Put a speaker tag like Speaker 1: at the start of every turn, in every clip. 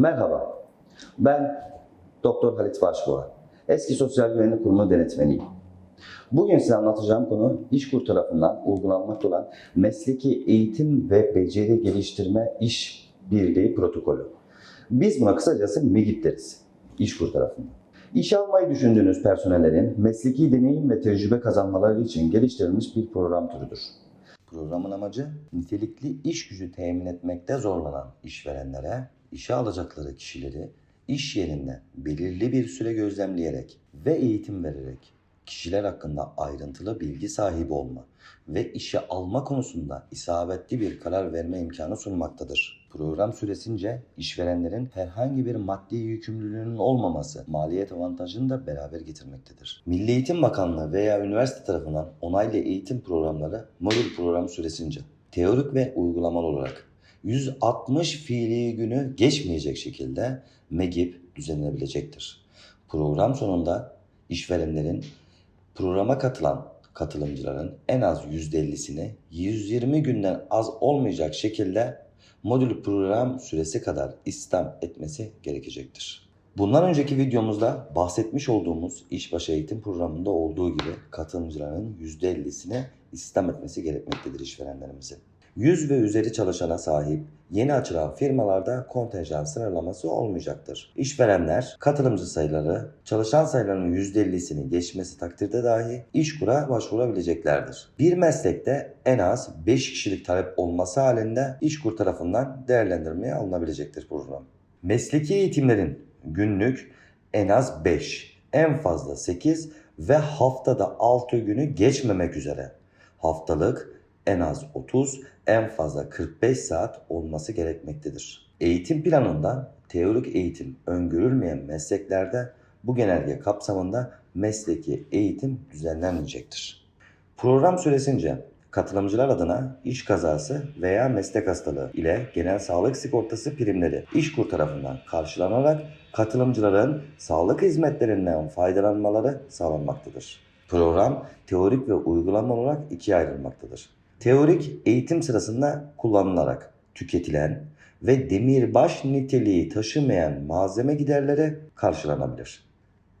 Speaker 1: Merhaba, ben Doktor Halit Başbuğa. Eski Sosyal Güvenlik Kurumu denetmeniyim. Bugün size anlatacağım konu İşkur tarafından uygulanmakta olan mesleki eğitim ve beceri geliştirme iş birliği protokolü. Biz buna kısacası MEGİP deriz İşkur tarafından. İşe almayı düşündüğünüz personellerin mesleki deneyim ve tecrübe kazanmaları için geliştirilmiş bir program türüdür. Programın amacı nitelikli iş gücü temin etmekte zorlanan işverenlere işe alacakları kişileri iş yerinde belirli bir süre gözlemleyerek ve eğitim vererek kişiler hakkında ayrıntılı bilgi sahibi olma ve işe alma konusunda isabetli bir karar verme imkanı sunmaktadır. Program süresince işverenlerin herhangi bir maddi yükümlülüğünün olmaması maliyet avantajını da beraber getirmektedir. Milli Eğitim Bakanlığı veya üniversite tarafından onaylı eğitim programları modül programı süresince teorik ve uygulamalı olarak 160 fiili günü geçmeyecek şekilde MEGIP düzenlenebilecektir. Program sonunda işverenlerin programa katılan katılımcıların en az %50'sini 120 günden az olmayacak şekilde modül program süresi kadar istihdam etmesi gerekecektir. Bundan önceki videomuzda bahsetmiş olduğumuz işbaşı eğitim programında olduğu gibi katılımcıların %50'sine istihdam etmesi gerekmektedir işverenlerimizin. 100 ve üzeri çalışana sahip yeni açılan firmalarda kontenjan sınırlaması olmayacaktır. İşverenler katılımcı sayıları çalışan sayılarının %50'sini geçmesi takdirde dahi işkura başvurabileceklerdir. Bir meslekte en az 5 kişilik talep olması halinde işkur tarafından değerlendirmeye alınabilecektir program. Mesleki eğitimlerin günlük en az 5, en fazla 8 ve haftada 6 günü geçmemek üzere haftalık en az 30, en fazla 45 saat olması gerekmektedir. Eğitim planında teorik eğitim öngörülmeyen mesleklerde bu genelge kapsamında mesleki eğitim düzenlenmeyecektir. Program süresince katılımcılar adına iş kazası veya meslek hastalığı ile genel sağlık sigortası primleri İşkur tarafından karşılanarak katılımcıların sağlık hizmetlerinden faydalanmaları sağlanmaktadır. Program teorik ve uygulama olarak ikiye ayrılmaktadır. Teorik eğitim sırasında kullanılarak tüketilen ve demirbaş niteliği taşımayan malzeme giderleri karşılanabilir.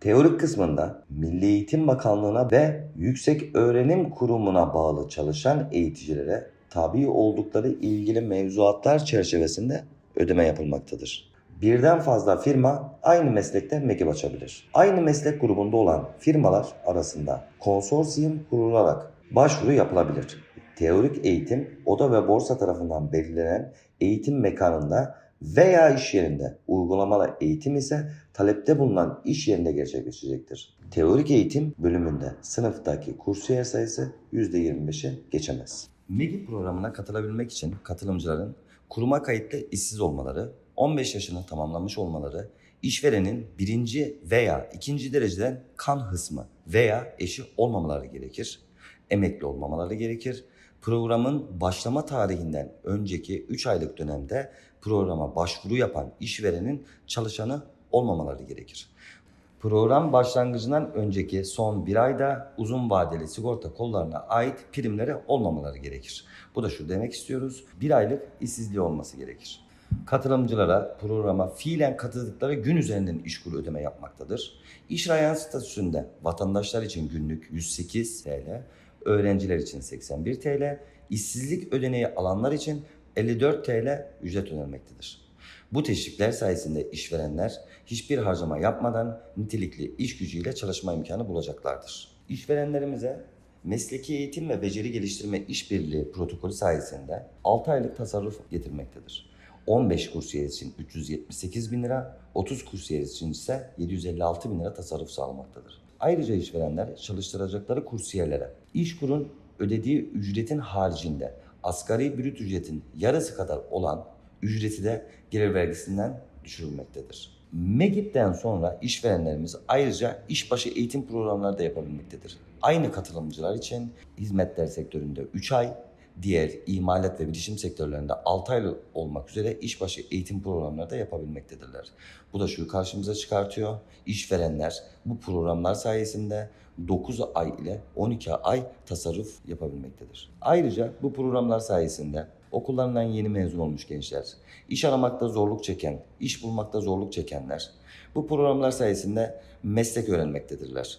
Speaker 1: Teorik kısmında Milli Eğitim Bakanlığı'na ve Yüksek Öğrenim Kurumu'na bağlı çalışan eğiticilere tabi oldukları ilgili mevzuatlar çerçevesinde ödeme yapılmaktadır. Birden fazla firma aynı meslekte MEGIP açabilir. Aynı meslek grubunda olan firmalar arasında konsorsiyum kurularak başvuru yapılabilir. Teorik eğitim oda ve borsa tarafından belirlenen eğitim mekanında veya iş yerinde uygulamalı eğitim ise talepte bulunan iş yerinde gerçekleşecektir. Teorik eğitim bölümünde sınıftaki kursiyer sayısı %25'i geçemez. MEGİ programına katılabilmek için katılımcıların kuruma kayıtlı işsiz olmaları, 15 yaşını tamamlamış olmaları, işverenin birinci veya ikinci dereceden kan hısmı veya eşi olmamaları gerekir. Emekli olmamaları gerekir. Programın başlama tarihinden önceki 3 aylık dönemde programa başvuru yapan işverenin çalışanı olmamaları gerekir. Program başlangıcından önceki son bir ayda uzun vadeli sigorta kollarına ait primlere olmamaları gerekir. Bu da şu demek istiyoruz. Bir aylık işsizliği olması gerekir. Katılımcılara programa fiilen katıldıkları gün üzerinden işkur ödeme yapmaktadır. İşrayan statüsünde vatandaşlar için günlük 108 TL, öğrenciler için 81 TL, işsizlik ödeneği alanlar için 54 TL ücret ödenmektedir. Bu teşvikler sayesinde işverenler hiçbir harcama yapmadan nitelikli iş gücüyle çalışma imkanı bulacaklardır. İşverenlerimize mesleki eğitim ve beceri geliştirme işbirliği protokolü sayesinde 6 aylık tasarruf getirmektedir. 15 kursiyer için 378 bin lira, 30 kursiyer için ise 756 bin lira tasarruf sağlamaktadır. Ayrıca işverenler çalıştıracakları kursiyerlere İşkur'un ödediği ücretin haricinde asgari brüt ücretin yarısı kadar olan ücreti de gelir vergisinden düşürülmektedir. MEGİP'ten sonra işverenlerimiz ayrıca işbaşı eğitim programları da yapabilmektedir. Aynı katılımcılar için hizmetler sektöründe 3 ay, diğer imalat ve bilişim sektörlerinde 6 ay olmak üzere işbaşı eğitim programları da yapabilmektedirler. Bu da şu karşımıza çıkartıyor. İşverenler bu programlar sayesinde 9 ay ile 12 ay tasarruf yapabilmektedir. Ayrıca bu programlar sayesinde okullarından yeni mezun olmuş gençler, iş aramakta zorluk çeken, iş bulmakta zorluk çekenler bu programlar sayesinde meslek öğrenmektedirler.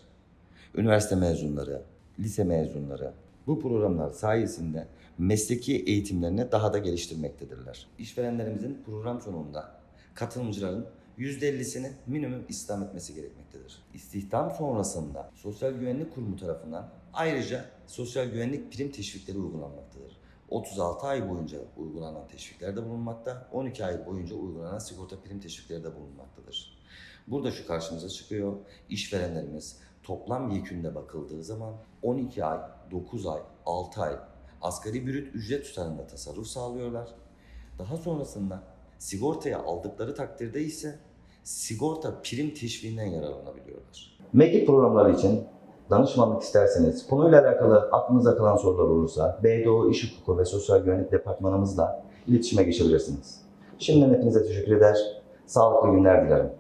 Speaker 1: Üniversite mezunları, lise mezunları bu programlar sayesinde mesleki eğitimlerini daha da geliştirmektedirler. İşverenlerimizin program sonunda katılımcıların %50'sini minimum istihdam etmesi gerekmektedir. İstihdam sonrasında Sosyal Güvenlik Kurumu tarafından ayrıca sosyal güvenlik prim teşvikleri uygulanmaktadır. 36 ay boyunca uygulanan teşvikler de bulunmakta, 12 ay boyunca uygulanan sigorta prim teşvikleri de bulunmaktadır. Burada şu karşımıza çıkıyor, işverenlerimiz toplam yekünde bakıldığı zaman 12 ay, 9 ay, 6 ay asgari brüt ücret tutarında tasarruf sağlıyorlar. Daha sonrasında sigortaya aldıkları takdirde ise sigorta prim teşviğinden yararlanabiliyorlar. MEGİ programları için danışmanlık isterseniz, konuyla alakalı aklınıza kalan sorular olursa BDO İş Hukuku ve Sosyal Güvenlik Departmanımızla iletişime geçebilirsiniz. Şimdiden hepinize teşekkür eder, sağlıklı günler dilerim.